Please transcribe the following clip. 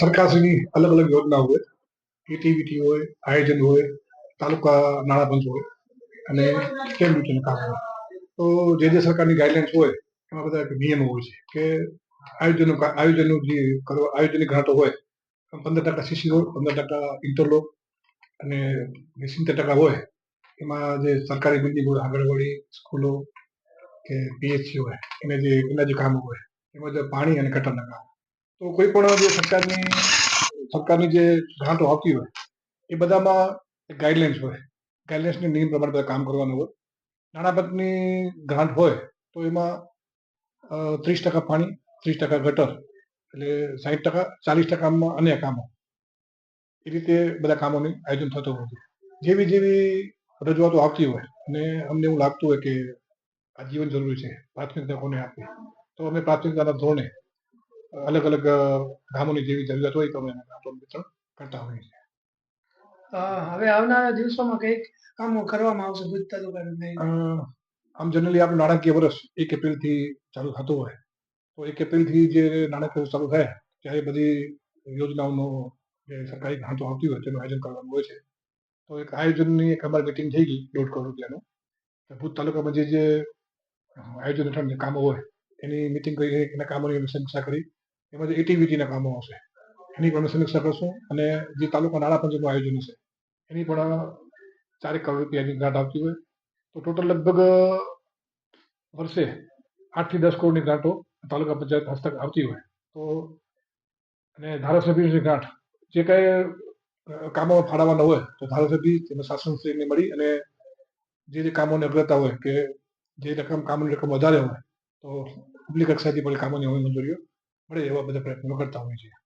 સરકારશ્રીની અલગ અલગ યોજના હોય. એટીવીટી હોય, આયોજન હોય, તાલુકા નાણાં હોય અને કેમ ડ્યુટીનું કામ હોય. તો જે જે સરકારની ગાઈડલાઇન્સ હોય, એમાં બધા નિયમો હોય છે કે આયોજનનું કા- આયોજનનું જે કરવા આયોજનની ગ્રાન્ટો હોય પંદર ટકા સીસી હોય પંદર ટકા ઇન્ટરલોક અને સિત્તેર ટકા હોય, એમાં જે સરકારી બિલ્ડિંગ હોય, આંગણવાડી, સ્કૂલો કે પીએચસી હોય, એને જે, એના જે કામો હોય, એમાં પાણી અને ગટરના કામ તો કોઈ પણ જે સરકારની સરકારની જે ગ્રાન્ટો આવતી હોય, એ બધામાં ગાઈડલાઇન્સ હોય. ગાઈડલાઇન્સની નિયમ પ્રમાણે બધા કામ કરવાનું હોય. નાણાં પંચની ગ્રાન્ટ હોય, તો એમાં ત્રીસ ટકા પાણી, ત્રીસ ટકા ગટર, એટલે સાહીઠ ટકા, ચાલીસ ટકામાં અન્ય કામો. એ રીતે બધા કામોનું આયોજન થતું હોય. જેવી જેવી રજૂઆતો આવતી હોય, અને અમને એવું લાગતું હોય કે આ જીવન જરૂરી છે, પ્રાથમિકતા કોને આપવી તો અમે પ્રાથમિકતાના ધોરણે અલગ અલગ ગામોની જેવી જરૂરિયાત હોય તો અમે ગ્રાન્ટો વિતરણ કરતા હોઈએ છીએ. હવે આવનારા દિવસોમાં કંઈક કામો કરવામાં આવશે ભુજ તાલુકા લઈને? આમ જનરલી આપણું નાણાકીય વર્ષ એક એપ્રિલથી ચાલુ થતું હોય. તો એક એપ્રિલથી જે નાણાકીય વર્ષ ચાલુ થાય ત્યારે બધી યોજનાઓનો જે સરકારી ગ્રાન્ટો આવતી હોય તેનું આયોજન કરવાનું હોય છે. તો એક આયોજનની એક અમારી મિટિંગ થઈ ગઈ દોઢ કરોડ રૂપિયાનું. તો ભુજ તાલુકામાં જે જે આયોજન હેઠળ કામો હોય એની મિટિંગ કરી એના કામોની સમીક્ષા કરી. એમાં જે એટીવીટીના કામો આવશે. એની પણ સમીક્ષા કરશું અને જે તાલુકા નાણાં પંચનું આયોજન હશે, એની પણ ચારેક કરોડ રૂપિયાની ગ્રાન્ટ આવતી હોય. તો ટોટલ લગભગ, વર્ષે આઠથી દસ કરોડની ગ્રાન્ટો તાલુકા પંચાયત હસ્તક આવતી હોય. તો અને ધારાસભ્યની ગ્રાન્ટ જે કાંઈ કામો ફાળવવાના હોય, તો ધારાસભ્ય તેમજ શાસનશ્રીને મળી અને જે જે કામોની અગ્રતા હોય કે જે રકમ, કામની રકમ વધારે હોય, તો પબ્લિક કક્ષાથી પણ કામોની અમે મંજૂરીઓ મળે એવા બધા પ્રયત્નો કરતા હોઈએ છીએ.